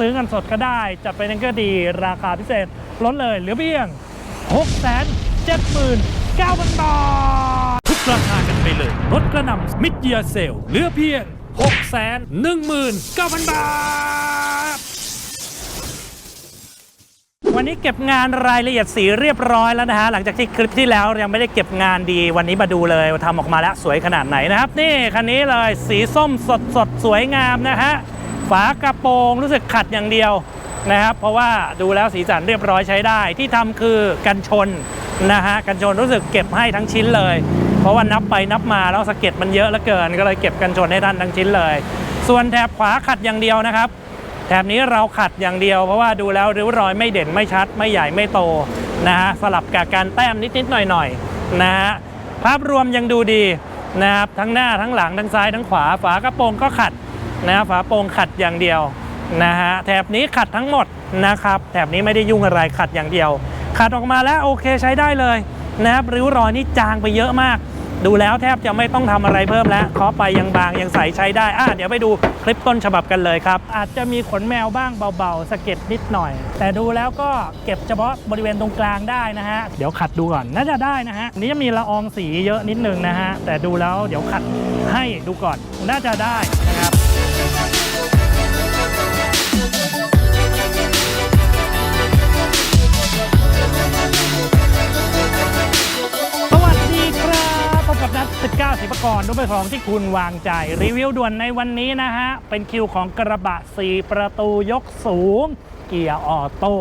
ซื้อเงินสดก็ได้จะเป็นก็ดีราคาพิเศษลดเลยเหลือเพียง 6 7 9 0 0 0 บาท ทุกราคากันไปเลยลดกระหน่ำมิดเยียเซลเหลือเพียง 6 1 9 0 0 0 บาท วันนี้เก็บงานรายละเอียดสีเรียบร้อยแล้วนะฮะ หลังจากที่คลิปที่แล้วยังไม่ได้เก็บงานดี วันนี้มาดูเลยว่าทำออกมาแล้วสวยขนาดไหนนะครับ นี่คันนี้เลยสีส้มสดสดสวยงามนะฮะ ฝากระโปรงรู้สึกขัดอย่างเดียวนะครับ เพราะว่าดูแล้วสีสันเรียบร้อยใช้ได้ ที่ทำคือกันชนนะฮะกันชนรู้สึกเก็บให้ทั้งชิ้นเลย เพราะว่านับไปนับมาแล้วสะเก็ดมันเยอะเหลือเกิน ก็เลยเก็บกันชนให้ท่านทั้งชิ้นเลย ส่วนแถบขวาขัดอย่างเดียวนะครับ แถบนี้เราขัดอย่างเดียว เพราะว่าดูแล้วริ้วรอยไม่เด่นไม่ชัด ไม่ใหญ่ไม่โตนะฮะสลับกับการแต้มนิดๆหน่อยๆนะฮะภาพรวมยังดูดีนะครับทั้งหน้าทั้งหลังทั้งซ้ายทั้งขวาฝากระโปรงก็ขัด นะฝาโปรงขัดอย่างเดียวนะฮะแถบนี้ขัดทั้งหมดนะครับแถบนี้ไม่ได้ยุ่งอะไรขัดอย่างเดียว ขัดออกมาแล้วโอเคใช้ได้เลยนะครับริ้วรอยนี่จางไปเยอะมาก ดูแล้วแทบจะไม่ต้องทำอะไรเพิ่มแล้วเคาะไปยังบางยังใสใช้ได้อะเดี๋ยวไปดูคลิปต้นฉบับกันเลยครับ อาจจะมีขนแมวบ้างเบาๆสะเก็ดนิดหน่อย แต่ดูแล้วก็เก็บเฉพาะบริเวณตรงกลางได้นะฮะเดี๋ยวขัดดูก่อนน่าจะได้นะฮะนนี้จะมีละอองสีเยอะนิดนึงนะฮะแต่ดูแล้วเดี๋ยวขัดให้ดูก่อนน่าจะได้นะครับ สวัสดีครับพบกับนัด19ศิปกรด้วยไปของที่คุณวางใจ รีวิวด่วนในวันนี้นะฮะ เป็นคิวของกระบะ 4 ประตูยกสูง เกียร์ออโต้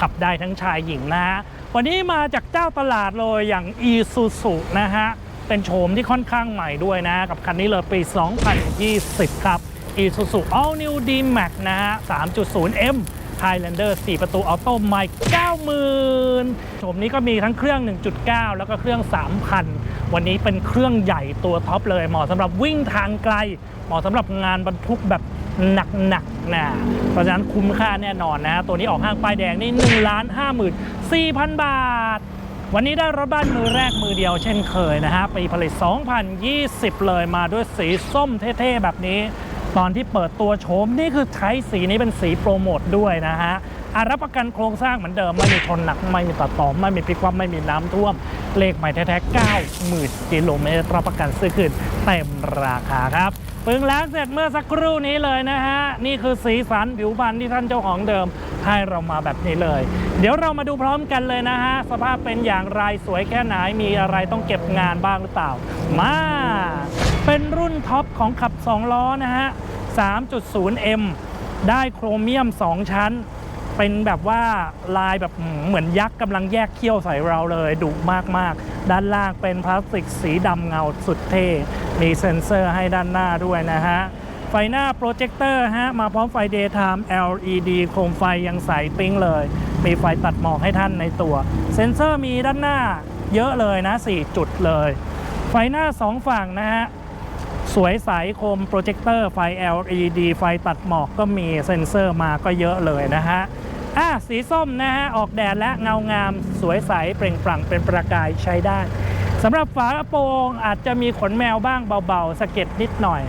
ขับได้ทั้งชายหญิงนะฮะ วันนี้มาจากเจ้าตลาดเลยอย่าง e s u s u นะฮะ เป็นโฉมที่ค่อนข้างใหม่ด้วยนะ กับคันนี้เลยปี 2020 ครับ e s u s u All New D-Max นะฮะ 3.0M Highlander 4 ประตูออโต้ไม่90,000โฉมนี้ก็มีทั้งเครื่อง 1.9 แล้วก็เครื่อง 3,000 วันนี้เป็นเครื่องใหญ่ตัวท็อปเลยเหมาะสำหรับวิ่งทางไกล เหมาะสำหรับงานบรรทุกแบบหนักๆนะเพราะฉะนั้นคุ้มค่าแน่นอนนะ ตัวนี้ออกห้างป้ายแดงนี่1ล้าน54,000 บาท วันนี้ได้รถบ้านมือแรกมือเดียวเช่นเคยนะฮะปีผลิต 2020 เลยมาด้วยสีส้มเท่ๆ แบบนี้ ตอนที่เปิดตัวโฉมนี่คือใช้สีนี้เป็นสีโปรโมทด้วยนะฮะอารับประกันโครงสร้างเหมือนเดิม ไม่มีชนหนัก ไม่มีตัดต่อไม่มีพลิกคว่ำไม่มีน้ำท่วม เลขใหม่แท้ๆ90,000กิโลเมตรรับประกันซื้อคืนเต็มราคาครับปึงล้างเสร็จเมื่อสักครู่นี้เลยนะฮะ นี่คือสีสันผิวพรรณที่ท่านเจ้าของเดิมให้เรามาแบบนี้เลย เดี๋ยวเรามาดูพร้อมกันเลยนะฮะ สภาพเป็นอย่างไรสวยแค่ไหนมีอะไรต้องเก็บงานบ้างหรือเปล่า มา เป็นรุ่นท็อปของขับ 2 ล้อนะฮะ 3.0M ได้โครเมียม 2 ชั้น เป็นแบบว่าลายแบบเหมือนยักษ์กำลังแยกเขี้ยวใส่เราเลยดุมาก ๆ ด้านล่างเป็นพลาสติกสีดำเงาสุดเท่ มีเซ็นเซอร์ให้ด้านหน้าด้วยนะฮะ ไฟหน้าโปรเจคเตอร์ฮะ มาพร้อมไฟ Daytime LED โคมไฟยังใสปิ้งเลย มีไฟตัดหมอกให้ท่านในตัว เซ็นเซอร์มีด้านหน้าเยอะเลยนะ 4 จุดเลยไฟหน้า 2 ฝั่งนะฮะ สวยใสโคมโปรเจคเตอร์ไฟ LED ไฟตัดหมอกก็มีเซ็นเซอร์มาก็เยอะเลยนะฮะอะสีส้มนะฮะ ออกแดดและเงางาม สวยใสเปล่งปลั่งเป็นประกายใช้ได้สำหรับฝากระโปรงอาจจะมีขนแมวบ้างเบาๆสะเก็ดนิดหน่อย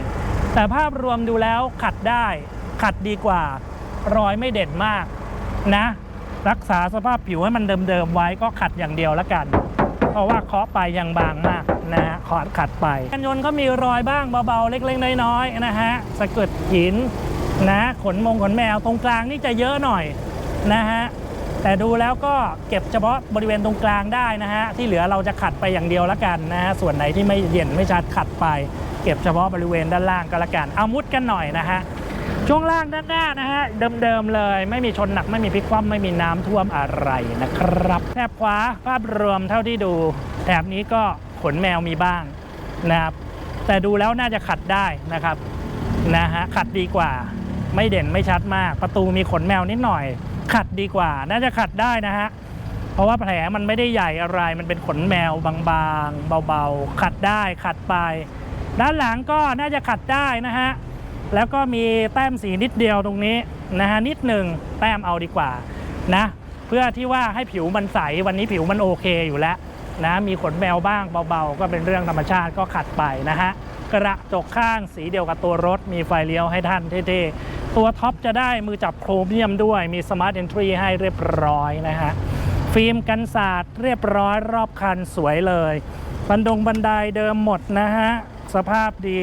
แต่ภาพรวมดูแล้วขัดได้ ขัดดีกว่า รอยไม่เด่นมากนะ รักษาสภาพผิวให้มันเดิมๆไว้ก็ขัดอย่างเดียวแล้วกัน เพราะว่าเคาะไปยังบางมาก นะฮะขอดขัดไปกันยนต์ก็มีรอยบ้างเบาๆ เล็กๆ น้อยๆนะฮะสะเก็ดหินนะขนมงขนแมวตรงกลางนี่จะเยอะหน่อยนะฮะแต่ดูแล้วก็เก็บเฉพาะบริเวณตรงกลางได้นะฮะที่เหลือเราจะขัดไปอย่างเดียวแล้วกันนะฮะส่วนไหนที่ไม่เด่นไม่ชัดขัดไป เก็บเฉพาะบริเวณด้านล่างก็แล้วกันเอามุดกันหน่อยนะฮะช่วงล่างด้านหน้านะฮะเดิมๆเลย ไม่มีชนหนักไม่มีพลิกคว่ำไม่มีน้ำท่วมอะไรนะครับแถบขวาภาพรวมเท่าที่ดูแถบนี้ก็ ขนแมวมีบ้างนะครับแต่ดูแล้วน่าจะขัดได้นะครับนะฮะขัดดีกว่า ไม่เด่นไม่ชัดมาก ประตูมีขนแมวนิดหน่อย ขัดดีกว่า น่าจะขัดได้นะฮะเพราะว่าแผลมันไม่ได้ใหญ่อะไร มันเป็นขนแมวบางๆ เบาๆ ขัดได้ขัดไป ด้านหลังก็น่าจะขัดได้นะฮะแล้วก็มีแต้มสีนิดเดียวตรงนี้นะฮะนิดหนึ่งแต้มเอาดีกว่านะเพื่อที่ว่าให้ผิวมันใสวันนี้ผิวมันโอเคอยู่แล้ว นะมีขนแมวบ้างเบาๆ ก็เป็นเรื่องธรรมชาติก็ขัดไปนะฮะกระจกข้างสีเดียวกับตัวรถ มีไฟเลี้ยวให้ท่านเท่ๆ ตัวท็อปจะได้มือจับโครเมียมด้วย มีสมาร์ท e อนทรีให้เรียบร้อยนะฮะฟิล์มกันศาสตร์เรียบร้อยรอบคันสวยเลยบันดงบันไดเดิมหมดนะฮะสภาพดี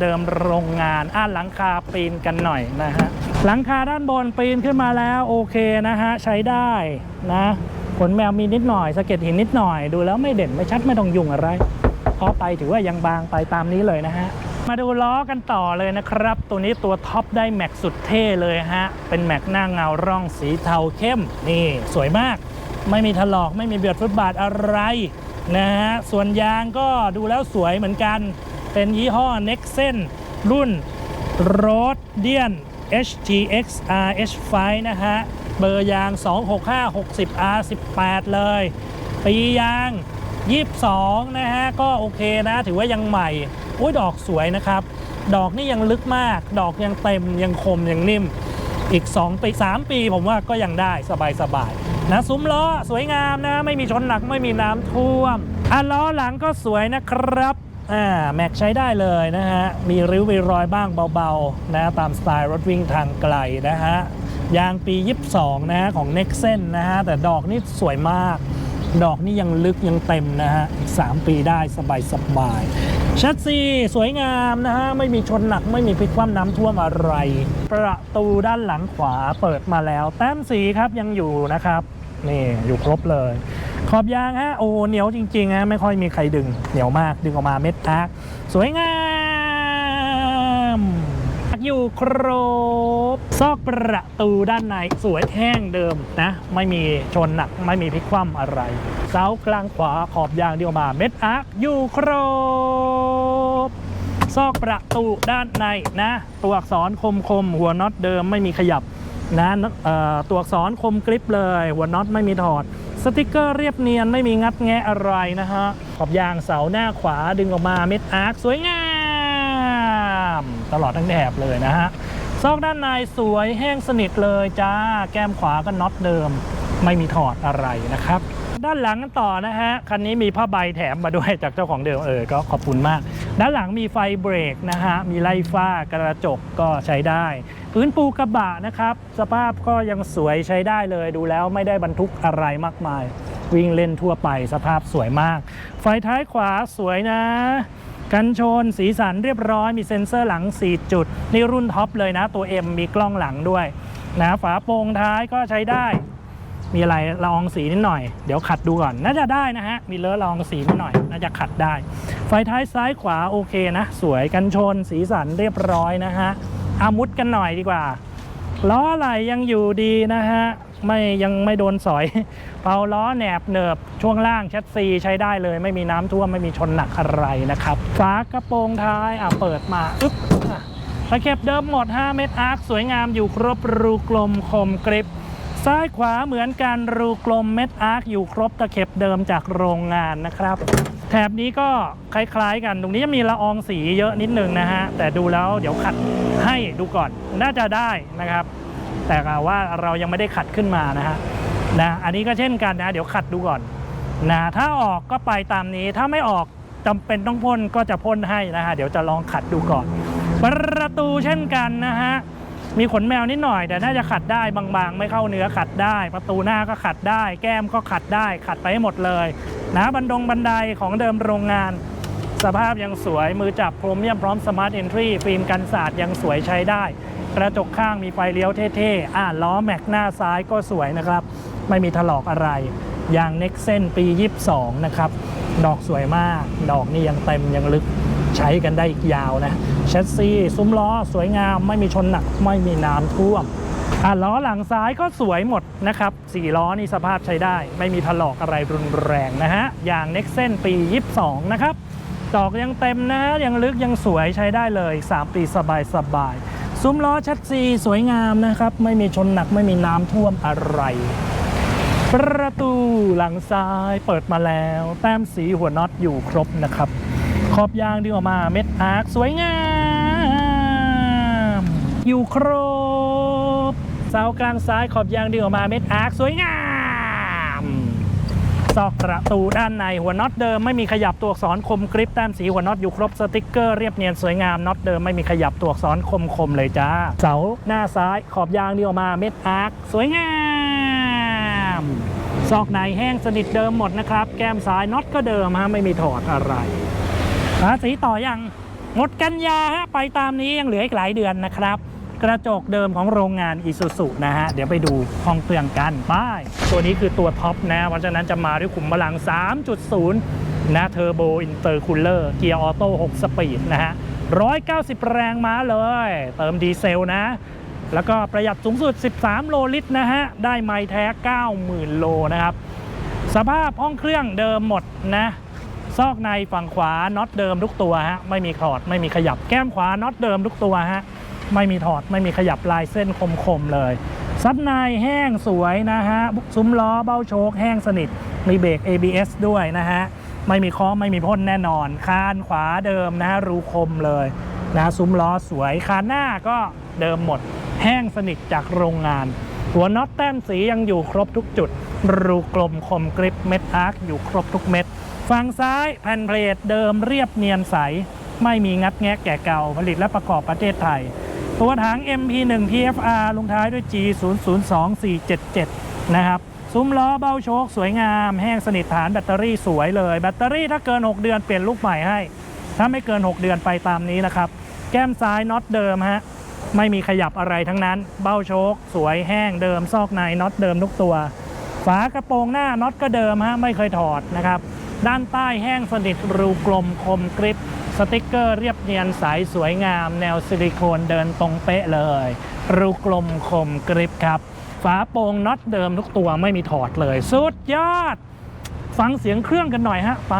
เดิมๆโรงงานอ่านหลังคาปีนกันหน่อยนะฮะหลังคาด้านบนปีนขึ้นมาแล้วโอเคนะฮะใช้ได้นะ นแมวมีนิดหน่อยสะเก็ดหินนิดหน่อย ดูแล้วไม่เด่นไม่ชัดไม่ต้องยุ่งอะไรพอไปถือว่ายังบางไปตามนี้เลยนะฮะ มาดูล้อกันต่อเลยนะครับ ตัวนี้ตัวท็อปได้แม็กสุดเท่เลยฮะ เป็นแม็กหน้าเงาร่องสีเทาเข้ม นี่สวยมาก ไม่มีถลอกไม่มีเบียดฟุตบาทอะไรนะฮะ ส่วนยางก็ดูแล้วสวยเหมือนกัน เป็นยี่ห้อ Nexen รุ่น r o d i a n HTX RH5 นะฮะ เบอร์ยาง 265 60 R18 เลย ปียาง 22 นะฮะ ก็โอเคนะ ถือว่ายังใหม่ อุ้ยดอกสวยนะครับ ดอกนี่ยังลึกมาก ดอกยังเต็ม ยังคม ยังนิ่ม อีก 2 ปี 3 ปีผมว่าก็ยังได้สบายๆนะ ซุ้มล้อสวยงามนะ ไม่มีชนหนัก ไม่มีน้ำท่วมอะล้อหลังก็สวยนะครับอ่าแม็กใช้ได้เลยนะฮะ มีริ้วมีรอยบ้างเบาๆนะตามสไตล์รถวิ่งทางไกลนะฮะ ยางปี 22 นะฮะของ Nexen นะฮะ แต่ดอกนี่สวยมาก ดอกนี่ยังลึกยังเต็มนะฮะอีก 3 ปีได้สบายสบายชัดซีสวยงามนะฮะ ไม่มีชนหนักไม่มีพลิกคว่ำน้ำท่วมอะไร ประตูด้านหลังขวาเปิดมาแล้ว แต้มสีครับยังอยู่นะครับ นี่อยู่ครบเลย ขอบยางฮะ โอ้เหนียวจริงๆฮะไม่ค่อยมีใครดึงเหนียวมากดึงออกมาเม็ดอาร์คสวยงาม อยู่ครบ ซอกประตูด้านในสวยแห้งเดิมนะ ไม่มีชนหนักไม่มีพลิกคว่ำอะไร เสากลางขวาขอบยางเดียวมาเม็ดอาร์คอยู่ครบ ซอกประตูด้านในนะ ตัวอักษรคมคมหัวน็อตเดิมไม่มีขยับนะตัวอักษรคมกริบเลย หัวน็อตไม่มีถอด สติกเกอร์เรียบเนียนไม่มีงัดแงะอะไรนะฮะขอบยางเสาหน้าขวาดึงออกมาเม็ดอาร์คสวยงาม ตลอดทั้งแถบเลยนะฮะซอกด้านในสวยแห้งสนิทเลยจ้าแก้มขวาก็น็อตเดิม ไม่มีถอดอะไรนะครับ ด้านหลังกันต่อนะฮะคันนี้มีผ้าใบแถมมาด้วยจากเจ้าของเดิมเออก็ขอบคุณมาก ด้านหลังมีไฟเบรกนะฮะมีไล่ฟ้ากระจกก็ใช้ได้ พื้นปูกระบะนะครับ สภาพก็ยังสวยใช้ได้เลยดูแล้วไม่ได้บรรทุกอะไรมากมาย วิ่งเล่นทั่วไปสภาพสวยมาก ไฟท้ายขวาสวยนะ กันชนสีสันเรียบร้อยมีเซ็นเซอร์หลัง 4 จุด นี่รุ่นท็อปเลยนะ ตัว M มีกล้องหลังด้วยนะฝาโปร่งท้ายก็ใช้ได้ มีอะไรละอองสีนิดหน่อย เดี๋ยวขัดดูก่อน น่าจะได้นะฮะ มีเลอะละอองสีนิดหน่อย น่าจะขัดได้ ไฟท้ายซ้ายขวาโอเคนะ สวยกันชน สีสันเรียบร้อยนะฮะอามุดกันหน่อยดีกว่าล้อไหลยังอยู่ดีนะฮะ ไม่ยังไม่โดนสอยเปาล้อแหนบเนิบช่วงล่างแชสซีใช้ได้เลย ไม่มีน้ำท่วมไม่มีชนหนักอะไรนะครับฝากระโปรงท้ายอะเปิดมาอึ๊บตะเข็บเดิมหมด 5 เม็ดอาร์คสวยงามอยู่ครบรูกลมคมกริบซ้ายขวาเหมือนกันรูกลมเม็ดอาร์คอยู่ครบตะเข็บเดิมจากโรงงานนะครับ แถบนี้ก็คล้ายๆ กันตรงนี้จะมีละอองสีเยอะนิดนึงนะฮะ แต่ดูแล้วเดี๋ยวขัดให้ดูก่อนน่าจะได้นะครับ แต่ว่าเรายังไม่ได้ขัดขึ้นมานะฮะนะอันนี้ก็เช่นกันนะ เดี๋ยวขัดดูก่อนนะถ้าออกก็ไปตามนี้ถ้าไม่ออกจำเป็นต้องพ่นก็จะพ่นให้นะฮะเดี๋ยวจะลองขัดดูก่อน ประตูเช่นกันนะฮะมีขนแมวนิดหน่อย แต่น่าจะขัดได้บางๆ ไม่เข้าเนื้อขัดได้ ประตูหน้าก็ขัดได้ แก้มก็ขัดได้ ขัดไปให้หมดเลยนะบันดงบันไดของเดิมโรงงาน สภาพยังสวยมือจับโครเมียมพร้อมสมาร์ทเอนทรีฟิล์มกันสาดยังสวยใช้ได้ กระจกข้างมีไฟเลี้ยวเท่ๆ อ่าล้อแม็กหน้าซ้ายก็สวยนะครับ ไม่มีถลอกอะไร ยางเน็กเส้นปี 22 นะครับ ดอกสวยมาก ดอกนี่ยังเต็มยังลึกใช้กันได้อีกยาวนะแชสซีซุ้มล้อสวยงาม ไม่มีชนหนัก ไม่มีน้ำท่วมอะล้อหลังซ้ายก็สวยหมดนะครับสี่ล้อนี่สภาพใช้ได้ ไม่มีถลอกอะไรรุนแรงนะฮะยางเน็กเส้นปี 22 นะครับดอกยังเต็มนะยังลึกยังสวยใช้ได้เลย 3 ปีสบายสบาย ซุ้มล้อชัดซีสวยงามนะครับ ไม่มีชนหนักไม่มีน้ำท่วมอะไร ประตูหลังซ้ายเปิดมาแล้ว แต้มสีหัวน็อตอยู่ครบนะครับ ขอบยางดึงออกมาเม็ดอาร์คสวยงาม อยู่ครบเสากลางซ้ายขอบยางดึงออกมาเม็ดอาร์คสวยงาม ซอกประตูด้านในหัวน็อตเดิมไม่มีขยับตัวอักษรคมกริปแต้มสีหัวน็อตอยู่ครบสติกเกอร์เรียบเนียนสวยงามน็อตเดิมไม่มีขยับตัวอักษรคมคมเลยจ้า เสาหน้าซ้ายขอบยางเดียวมาเม็ดอาร์คสวยงามซอกในแห้งสนิทเดิมหมดนะครับ แก้มซ้ายน็อตก็เดิมฮะไม่มีถอดอะไรภาษีต่อยังหมดกันยาฮะไปตามนี้ยังเหลืออีกหลายเดือนนะครับ กระจกเดิมของโรงงานอีซูซุนะฮะ เดี๋ยวไปดูห้องเครื่องกันไป้ายตัวนี้คือตัวท็อปนะเพราะฉะนั้นจะมาด้วยขุมพลัง 3.0 นะเทอร์โบอินเตอร์คูลเลอร์เกียร์ออโต้ 6 สปีดนะฮะ 190 แรงม้าเลย เติมดีเซลนะ แล้วก็ประหยัดสูงสุด 13 โลลิตรนะฮะ ได้ไมล์แท้ 90,000 โลนะครับ สภาพห้องเครื่องเดิมหมดนะซอกในฝั่งขวาน็อตเดิมทุกตัวฮะไม่มีถอดไม่มีขยับแก้มขวาน็อตเดิมทุกตัวฮะ ไม่มีถอดไม่มีขยับลายเส้นคมๆเลย ซับในแห้งสวยนะฮะซุ้มล้อเบ้าโชคแห้งสนิท มีเบรก ABS ด้วยนะฮะ ไม่มีเคอไม่มีพ่นแน่นอนคานขวาเดิมนะฮะรูคมเลยนะซุ้มล้อสวยคานหน้าก็เดิมหมด แห้งสนิทจากโรงงาน หัวน็อตแต้มสียังอยู่ครบทุกจุด รูกลมคมกริปเม็ดอาร์คอยู่ครบทุกเม็ดฝั่งซ้ายแผ่นเพลทเดิมเรียบเนียนใส ไม่มีงัดแงะแก่เก่าผลิตและประกอบประเทศไทย ตัวถัง MP1 TFR ลงท้ายด้วย G 0 0 2 4 7 7 นะครับ ซุ้มล้อเบ้าโชคสวยงาม แห้งสนิทฐานแบตเตอรี่สวยเลย แบตเตอรี่ถ้าเกิน 6 เดือนเปลี่ยนลูกใหม่ให้ ถ้าไม่เกิน 6 เดือนไปตามนี้นะครับ แก้มซ้ายน็อตเดิมฮะ ไม่มีขยับอะไรทั้งนั้น เบ้าโชคสวยแห้งเดิม ซอกในน็อตเดิมทุกตัว ฝากระโปรงหน้าน็อตก็เดิมฮะ ไม่เคยถอดนะครับ ด้านใต้แห้งสนิทรูกลมคมกริป สติกเกอร์เรียบเนียนใสสวยงาม แนวซิลิโคนเดินตรงเป๊ะเลย รูกลมคมกริบครับ ฝาโปรงน็อตเดิมทุกตัวไม่มีถอดเลย สุดยอด ฟังเสียงเครื่องกันหน่อยฮะ ไป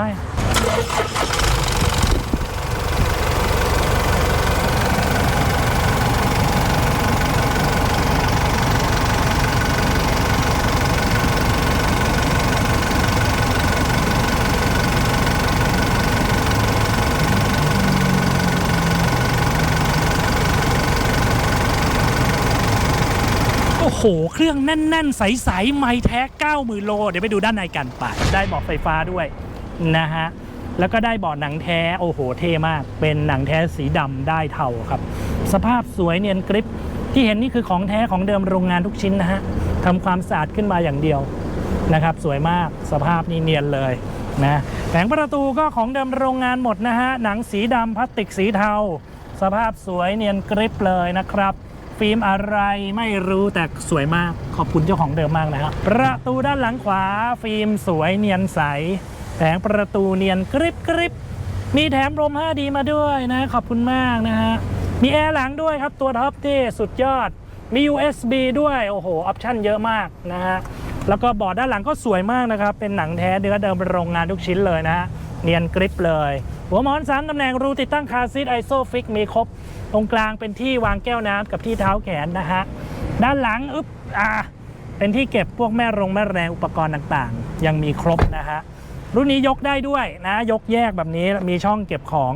หเครื่องแน่น ๆ ใส ๆ ไม่แท้90,000โล เดี๋ยวไปดูด้านในกันไปได้เบาะไฟฟ้าด้วยนะฮะ แล้วก็ได้เบาะหนังแท้ โอ้โห เท่มาก เป็นหนังแท้สีดำได้เทาครับ สภาพสวยเนียนกริปที่เห็นนี่คือของแท้ของเดิมโรงงานทุกชิ้นนะฮะทำความสะอาดขึ้นมาอย่างเดียวนะครับ สวยมากสภาพนี่เนียนเลยนะแผงประตูก็ของเดิมโรงงานหมดนะฮะหนังสีดำพลาสติกสีเทา สภาพสวยเนียนกริปเลยนะครับ ฟิล์มอะไรไม่รู้แต่สวยมากขอบคุณเจ้าของเดิมมากนะครับ ประตูด้านหลังขวาฟิล์มสวยเนียนใสแผงประตูเนียนกริบกริบมีแถมลม 5D มาด้วยนะ ขอบคุณมากนะฮะ มีแอร์หลังด้วยครับตัวท็อปที่สุดยอด มี USB ด้วย โอ้โห ออปชั่นเยอะมากนะฮะ แล้วก็บอร์ดด้านหลังก็สวยมากนะครับ เป็นหนังแท้เนื้อเดิมโรงงานทุกชิ้นเลยนะฮะ เนียนกริปเลย หัวหมอน 3 ตำแหน่งรูติดตั้งคาซีทไอโซฟิกมีครบ ตรงกลางเป็นที่วางแก้วน้ำกับที่เท้าแขนนะฮะ ด้านหลังอึ๊บอ่าเป็นที่เก็บพวกแม่รงแม่แรงอุปกรณ์ต่างๆ ยังมีครบนะฮะ รุ่นนี้ยกได้ด้วยนะ ยกแยกแบบนี้มีช่องเก็บของ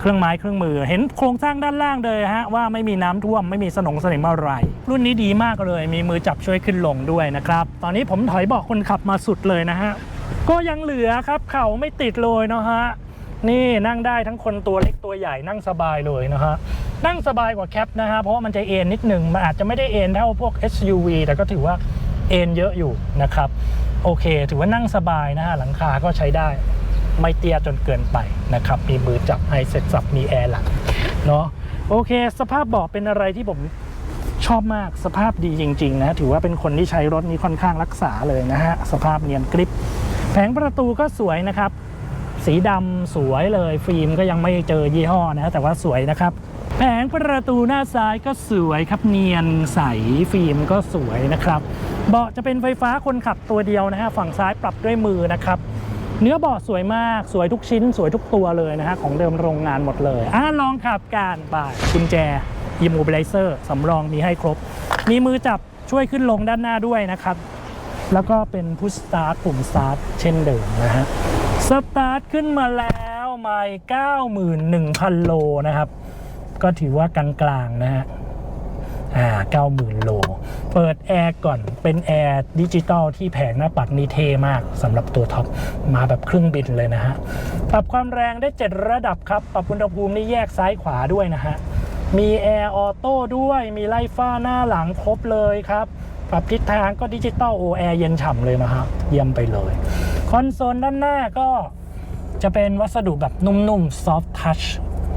เครื่องไม้เครื่องมือ เห็นโครงสร้างด้านล่างเลยฮะว่าไม่มีน้ำท่วมไม่มีสนงสนิมอะไร รุ่นนี้ดีมากเลย มีมือจับช่วยขึ้นลงด้วยนะครับ ตอนนี้ผมถอยบอกคนขับมาสุดเลยนะฮะ ก็ยังเหลือครับเข่าไม่ติดเลยนะฮะ นี่นั่งได้ทั้งคนตัวเล็กตัวใหญ่นั่งสบายเลยนะฮะนั่งสบายกว่าแคปนะฮะเพราะว่ามันจะเอ็นนิดหนึ่งมันอาจจะไม่ได้เอ็นเท่าพวก SUV แต่ก็ถือว่าเอ็นเยอะอยู่นะครับโอเค ถือว่านั่งสบายนะฮะหลังคาก็ใช้ได้ไม่เตี้ยจนเกินไปนะครับมีมือจับให้เสร็จสับมีแอร์หลังเนาะโอเค สภาพเบาะเป็นอะไรที่ผมชอบมากสภาพดีจริงๆนะถือว่าเป็นคนที่ใช้รถนี้ค่อนข้างรักษาเลยนะฮะสภาพเนียนกริปแผงประตูก็สวยนะครับ สีดำสวยเลยฟิล์มก็ยังไม่เจอยี่ห้อนะแต่ว่าสวยนะครับ แผงประตูหน้าซ้ายก็สวยครับเนียนใสฟิล์มก็สวยนะครับเบาะจะเป็นไฟฟ้าคนขับตัวเดียวนะฮะฝั่งซ้ายปรับด้วยมือนะครับเนื้อเบาะสวยมากสวยทุกชิ้น สวยทุกตัวเลยนะฮะของเดิมโรงงานหมดเลยอะลองขับการไปกุญแจยิมโมบิลิเซอร์สำรองมีให้ครบ มีมือจับช่วยขึ้นลงด้านหน้าด้วยนะครับ แล้วก็เป็นพุชสตาร์ทปุ่มสตาร์ทเช่นเดิมนะฮะ สตาร์ทขึ้นมาแล้วไม่91,000 โลนะครับ ก็ถือว่ากลางๆนะฮะอ่า90,000 โล เปิดแอร์ก่อนเป็นแอร์ดิจิตอลที่แผงหน้าปัดนี่เท่มากสำหรับตัวท็อป มาแบบเครื่องบินเลยนะฮะ ปรับความแรงได้ 7 ระดับครับ ปรับอุณหภูมินี่แยกซ้ายขวาด้วยนะฮะ มีแอร์ออโต้ด้วยมีไล่ฟ้าหน้าหลังครบเลยครับ ปรับทิศทางก็ดิจิตอลโอแอร์เย็นฉ่ำเลยนะฮะเยี่ยมไปเลย คอนโซลด้านหน้าก็จะเป็นวัสดุแบบนุ่มๆ soft touch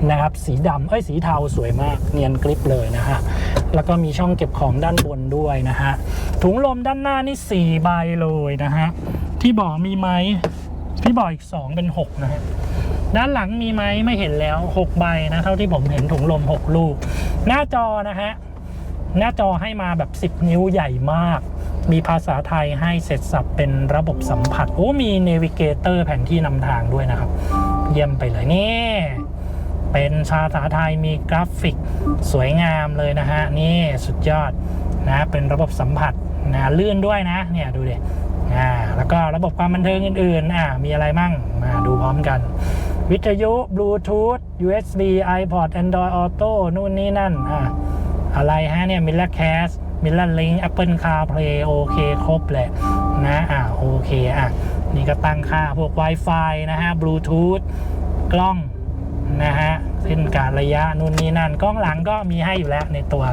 นะครับสีดำเอ้ยสีเทาสวยมากเนียนกริปเลยนะฮะ แล้วก็มีช่องเก็บของด้านบนด้วยนะฮะ ถุงลมด้านหน้านี่ 4 ใบเลยนะฮะ ที่บอกมีไหมที่บอกอีก 2 เป็น 6 นะฮะ ด้านหลังมีไหมไม่เห็นแล้ว 6 ใบนะ เท่าที่ผมเห็นถุงลม 6 ลูก หน้าจอนะฮะ หน้าจอให้มาแบบ 10 นิ้วใหญ่มาก มีภาษาไทยให้เสร็จสับเป็นระบบสัมผัส โอ้ มีเนวิเกเตอร์แผนที่นำทางด้วยนะครับ เยี่ยมไปเลยนี่ เป็นภาษาไทยมีกราฟิกสวยงามเลยนะฮะ นี่สุดยอดนะเป็นระบบสัมผัสนะลื่นด้วยนะ เนี่ยดูดิอ่าแล้วก็ระบบความบันเทิงอื่นๆอ่ามีอะไรมั่งมาดูพร้อมกัน วิทยุบลูทูธ USB iPod Android Auto นู่นนี่นั่นอ่าอะไรฮะเนี่ยมิลเลอร์แคส มิลเลอร์ลิง Apple CarPlay โอเคครบแหละนะอ่าโอเคอะนี่ก็ตั้งค่าพวก Wi-Fi นะฮะบลูทูธกล้องนะฮะเส้นการระยะนู่นนี่นั่นกล้องหลังก็มีให้อยู่แล้วในตัว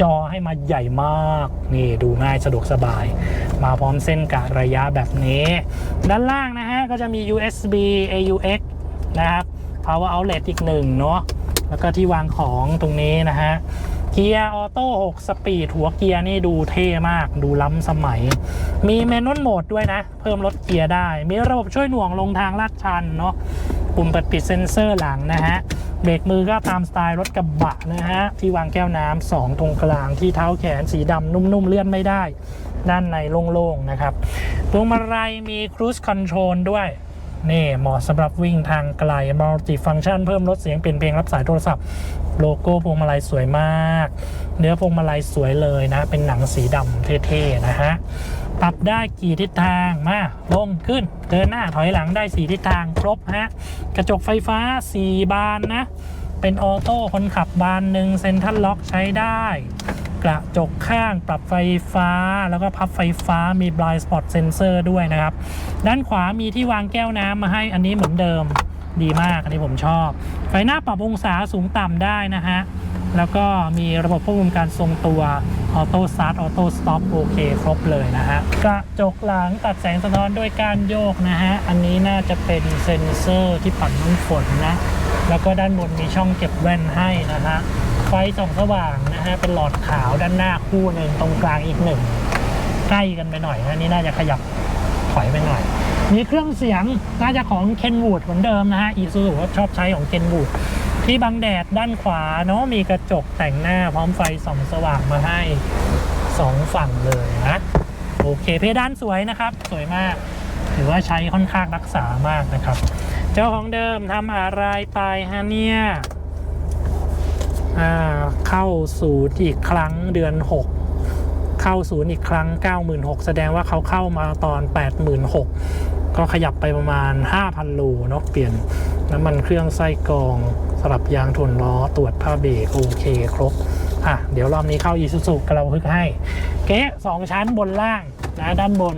จอให้มาใหญ่มากนี่ดูง่ายสะดวกสบาย มาพร้อมเส้นกะระยะแบบนี้ ด้านล่างนะฮะ ก็จะมี USB AUX นะครับ power outlet อีกหนึ่งเนาะแล้วก็ที่วางของตรงนี้นะฮะ เกียร์ออโต้6สปีดหัวเกียร์นี่ดูเท่มากดูล้ำสมัย มีเมนวลโหมดด้วยนะ เพิ่มลดเกียร์ได้ มีระบบช่วยหน่วงลงทางลาดชันเนาะปุ่มเปิดปิดเซ็นเซอร์หลังนะฮะเบรกมือก็ตามสไตล์รถกระบะนะฮะ ที่วางแก้วน้ำสองตรงกลางที่เท้าแขนสีดำนุ่มๆเลื่อนไม่ได้ ด้านในโล่งๆนะครับพวงมาลัยมีครู i คอนโทรลด้วย นี่เหมาะสำหรับวิ่งทางไกลมัลติฟัง c t ชันเพิ่มลดเสียงเปลี่ยนเพลงรับสายโทรศัพท์ โลโก้พวงมาลัยสวยมาก เนื้อพวงมาลัยสวยเลยนะ เป็นหนังสีดำเท่ๆนะฮะปรับได้กี่ทิศทางมาลงขึ้นเดินหน้าถอยหลังได้4ทิศทางครบฮะกระจกไฟฟ้า 4 บานนะ เป็นออโต้คนขับบานหนึ่งเซ็นทรัลล็อกใช้ได้ กระจกข้างปรับไฟฟ้า แล้วก็พับไฟฟ้ามี blind spot sensor ด้วยนะครับ ด้านขวามีที่วางแก้วน้ำมาให้อันนี้เหมือนเดิมดีมากอันนี้ผมชอบ ไฟหน้าปรับองศาสูงต่ำได้นะฮะ แล้วก็มีระบบควบคุมการทรงตัวออโต้สตาร์ทออโต้สต็อปโอเคครบเลยนะฮะ กระจกหลังตัดแสงสะท้อนด้วยการโยกนะฮะ อันนี้น่าจะเป็นเซ็นเซอร์ที่ปัดน้ำฝนนะ แล้วก็ด้านบนมีช่องเก็บแว่นให้นะฮะ ไฟส่องสว่างนะฮะเป็นหลอดขาวด้านหน้าคู่หนึ่งตรงกลางอีกหนึ่งใกล้กันไปหน่อยนะนี่น่าจะขยับถอยไปหน่อย มีเครื่องเสียงน่าจะของเคนวูดเหมือนเดิมนะฮะอีซูซูชอบใช้ของเคนวูดที่บังแดดด้านขวาเนาะมีกระจกแต่งหน้าพร้อมไฟส่องสว่างมาให้สองฝั่งเลยนะโอเคเพดานสวยนะครับ สวยมาก ถือว่าใช้ค่อนข้างรักษามากนะครับ เจ้าของเดิมทำอะไรไปฮะเนี่ย เข้าศูนย์อีกครั้งเดือน 6 เข้าศูนย์อีกครั้ง 96,000 แสดงว่าเขาเข้ามาตอน 86,000 ก็ขยับไปประมาณ 5,000 โลเนาะเปลี่ยนน้ำมันเครื่องไส้กรองสลับยางถ่วงล้อตรวจผ้าเบรกโอเคครบอะเดี๋ยวรอบนี้เข้าอีซูซูกเราพึกให้ เก๊ะสองชั้นบนล่างนะด้านบน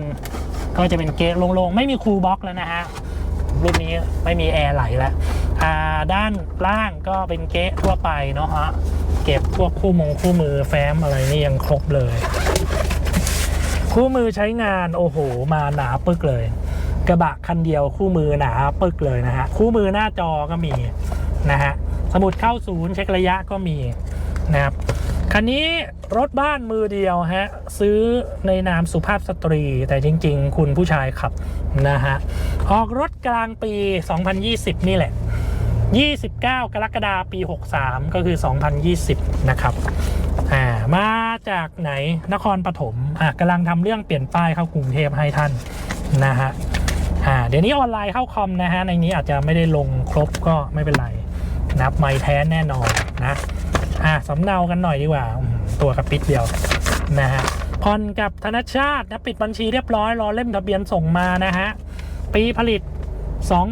ก็จะเป็นเก๊ะโล่งๆ ไม่มีคูลบ็อกแล้วนะฮะ รุ่นนี้ไม่มีแอร์ไหลแล้วด้านล่างก็เป็นเก๊ะทั่วไปเนาะฮะเก็บพวกคู่มงคู่มือแฟ้มอะไรนี่ยังครบเลย คู่มือใช้งานโอ้โหมาหนาปึกเลย กระบะคันเดียวคู่มือหนาปึกเลยนะฮะคู่มือหน้าจอก็มีนะฮะสมุดเข้าศูนย์เช็คระยะก็มีนะครับ คันนี้รถบ้านมือเดียวฮะ ซื้อในนามสุภาพสตรี แต่จริง ๆ คุณผู้ชายขับนะฮะ ออกรถกลางปี 2020 นี่แหละ 29 กรกฎาคมปี 63 ก็คือ 2020 นะครับอ่ามาจากไหนนครปฐมอะกำลังทำเรื่องเปลี่ยนป้ายเข้ากรุงเทพให้ท่านนะฮะอ่าเดี๋ยวนี้ออนไลน์เข้าคอมนะฮะ ในนี้อาจจะไม่ได้ลงครบก็ไม่เป็นไรนะครับไม่แท้แน่นอนนะ อะสำเนากันหน่อยดีกว่า ตัวกระปิดเดียวนะฮะผ่อนกับธนชาตินะปิดบัญชีเรียบร้อย รอเล่มทะเบียนส่งมานะฮะ ปีผลิต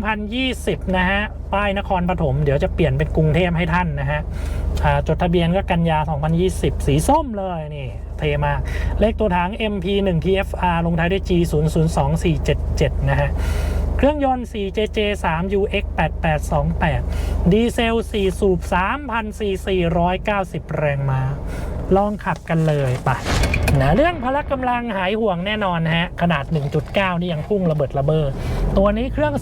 2020 นะฮะ ป้ายนครปฐมเดี๋ยวจะเปลี่ยนเป็นกรุงเทพให้ท่านนะฮะอ่าจดทะเบียนก็กันยา 2020 สีส้มเลยนี่เทมากเลขตัวถัง MP1 TFR ลงท้ายด้วย G 0 0 2 4 7 7 นะฮะ เครื่องยนต์ 4JJ 3 UX 8828 ดีเซล 4 สูบ 3,000 ซีซี190 แรงม้า ลองขับกันเลยไปนะเรื่องพละกำลังหายห่วงแน่นอนนะฮะ ขนาด 1.9 นี่ยังพุ่งระเบิดระเบ้อตัวนี้เครื่อง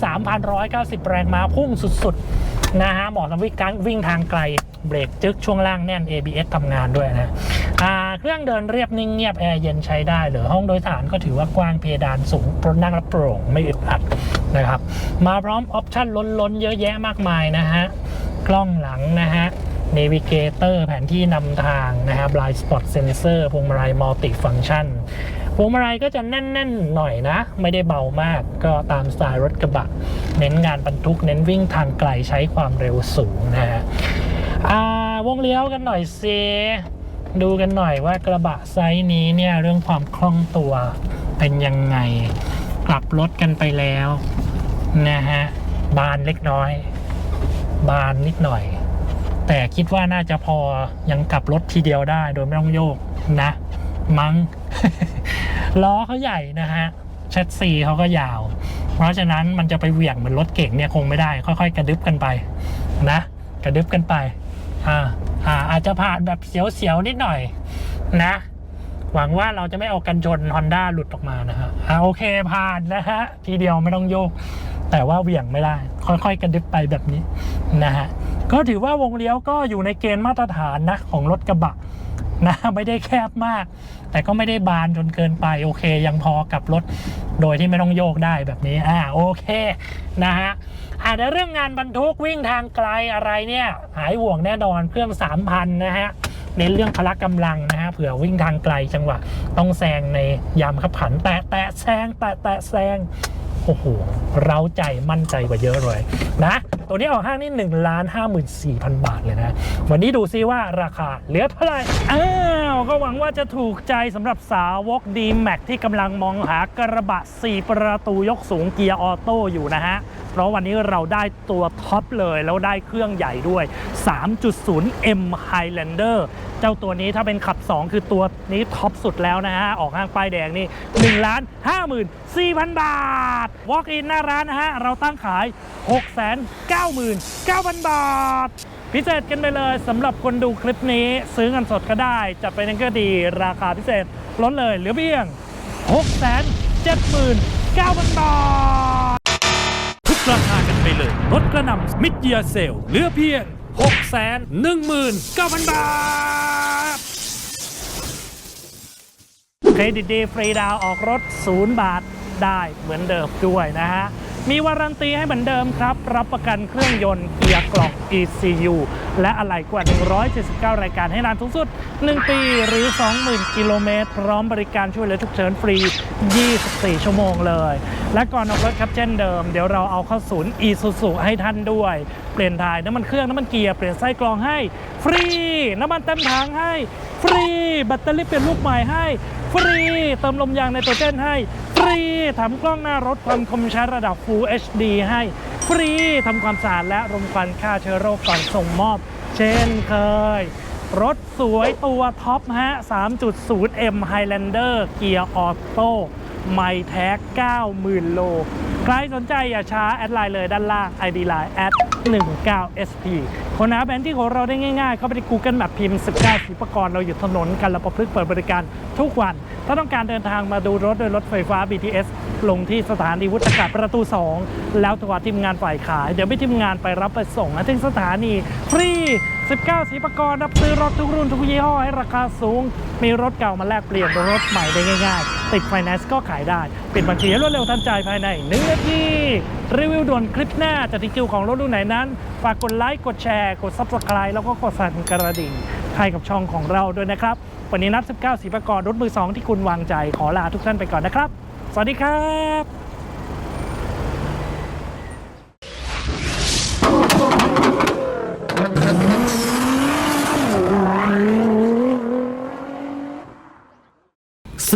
3,190 แรงม้าพุ่งสุดๆ นะฮะเหมาะสำหรับวิ่งการวิ่งทางไกลเบรกจึกช่วงล่างแน่น ABS ทำงานด้วยนะเครื่องเดินเรียบนิ่งเงียบ แอร์เย็นใช้ได้เลยห้องโดยสารก็ถือว่ากว้างเพดานสูงนั่งและโปร่งไม่อึดอัด นะครับ มาพร้อมออปชั่นล้นๆ เยอะแยะมากมายนะฮะ กล้องหลังนะฮะ n น v ิเกเตอร์แผนที่นำทางนะฮะ blind spot sensor พวงมาลัย multi function พวงมาลัยก็จะแน่นๆหน่อยนะ ไม่ได้เบามากก็ตามสไตล์รถกระบะ เน้นงานบรรทุกเน้นวิ่งทางไกลใช้ความเร็วสูงนะฮะอ่าวงเลี้ยวกันหน่อยเซดูกันหน่อยว่ากระบะไซส์นี้เนี่ยเรื่องความคล่องตัวเป็นยังไง กลับรถกันไปแล้ว นะฮะ บานเล็กน้อย บานนิดหน่อย แต่คิดว่าน่าจะพอยังกลับรถทีเดียวได้โดยไม่ต้องโยกนะ มัง้งล้อเขาใหญ่นะฮะแชสซีเขาก็ยาว เพราะฉะนั้นมันจะไปเหวี่ยงเหมือนรถเก่งเนี่ยคงไม่ได้ ค่อยๆ กระดึบกันไปนะ กระดึบกันไปอ่าอ่าอาจจะผ่านแบบเสียวๆนิดหน่อยนะ หวังว่าเราจะไม่เอากันชน Honda หลุดออกมานะฮะอ่าโอเคผ่านนะฮะ ทีเดียวไม่ต้องโยก แต่ว่าเหวี่ยงไม่ได้ ค่อยๆกระดึบไปแบบนี้นะฮะก็ถือว่าวงเลี้ยวก็อยู่ในเกณฑ์มาตรฐานนะของรถกระบะนะไม่ได้แคบมาก แต่ก็ไม่ได้บานจนเกินไปโอเค ยังพอกับรถโดยที่ไม่ต้องโยกได้แบบนี้อ่าโอเคนะฮะอ่าในเรื่องงานบรรทุกวิ่งทางไกลอะไรเนี่ยหายห่วงแน่นอนเครื่อง3,000นะฮะเน้นเรื่องพละกำลังนะฮะเผื่อวิ่งทางไกลจังหวะต้องแซงในยามขับขัน แตะแตะแซงแตะแตะแซง โอ้โหเราใจมั่นใจกว่าเยอะเลยนะ ตัวนี้ออกห้างนี่1นึ่งล้านห้าหมื่นสี่พันบาทเลยนะ วันนี้ดูซิว่าราคาเหลือเท่าไหร่ อ้าว ก็หวังว่าจะถูกใจสำหรับสาวก d m a x ที่กำลังมองหากระบะ 4 ประตูยกสูงเกียร์ออโต้อยู่นะฮะ เพราะวันนี้เราได้ตัวท็อปเลยแล้วได้เครื่องใหญ่ด้วย 3.0 M Highlander เจ้าตัวนี้ถ้าเป็นขับ 2 คือตัวนี้ท็อปสุดแล้วนะฮะ ออกห้างป้ายแดงนี่1ล้าน5 4 0 0 0 บาท Walk in หน้าร้านนะฮะ เราตั้งขาย 6 9 9 0 0 0 บาทพิเศษกันไปเลยสำหรับคนดูคลิปนี้ซื้อเงินสดก็ได้จะไปนั่นก็ดีราคาพิเศษลดเลยเหลือเพียง 6 7 9 0 0 0 บาท ราคากันไปเลยลดกระนำมิดเยียเซลเหลือเพียง 6 1 9 0 0 0 บาท เครดิตดีฟรีดาวออกรถ 0 บาทได้เหมือนเดิมด้วยนะฮะ มีวารันตีให้เหมือนเดิมครับ รับประกันเครื่องยนต์เกียร์กล่อง ECU และอะไหล่กว่า 179 รายการให้นานสูงสุด 1 ปีหรือ 20,000 กิโลเมตร พร้อมบริการช่วยเหลือฉุกเฉินฟรี 24 ชั่วโมงเลย และก่อนออกรถครับเช่นเดิม เดี๋ยวเราเอาเข้าศูนย์ Isuzu ให้ท่านด้วย เปลี่ยนถ่ายน้ำมันเครื่องน้ำมันเกียร์เปลี่ยนไส้กรองให้ฟรี น้ำมันเต็มถังให้ฟรี แบตเตอรี่เปลี่ยนลูกใหม่ให้ฟรี เติมลมยางในตัวเจนให้ รีทำกล้องหน้ารถความคมชัดระดับ Full HD ให้ฟรีทำความสะอาดและรมควันฆ่าเชื้อโรคก่อนส่งมอบ เช่นเคย รถสวยตัวท็อปฮะ 3.0M Highlander เกียร์ออโต้ไม่แท้ 90,000 โล ใครสนใจอย่าช้า แอดไลน์เลยด้านล่าง ID Line แอด 19SP คนหาแผนที่ของเราได้ง่ายๆ เข้าไปที่ Google Map พิมพ์ 19ศิปกรเราอยู่ถนนกันละประพฤกเปิดบริการทุกวัน ถ้าต้องการเดินทางมาดูรถโดยรถไฟฟ้า BTS ลงที่สถานีวุฒิกาศประตู 2 แล้วโทรหาทีมงานฝ่ายขาย เดี๋ยวไปทีมงานไปรับไปส่งถึงสถานีฟรี19ศิประกรรับซื้อรถทุกรุ่นทุกยี่ห้อให้ราคาสูง มีรถเก่ามาแลกเปลี่ยนรถใหม่ได้ง่ายๆ ติดไฟแนนซ์ก็ขายได้ ปิดบัญชีรวดเร็วทันใจภายใน1นาทีรีวิวด่วนคลิปหน้าจะที่คิวของรถรุ่นไหนนั้น ฝากกดไลค์ กดแชร์ กด Subscribe แล้วก็กดสั่นกระดิ่งให้กับช่องของเราด้วยนะครับ วันนี้นัด19 สีประกอบรถมือ 2 ที่คุณวางใจขอลาทุกท่านไปก่อนนะครับ สวัสดีครับ ส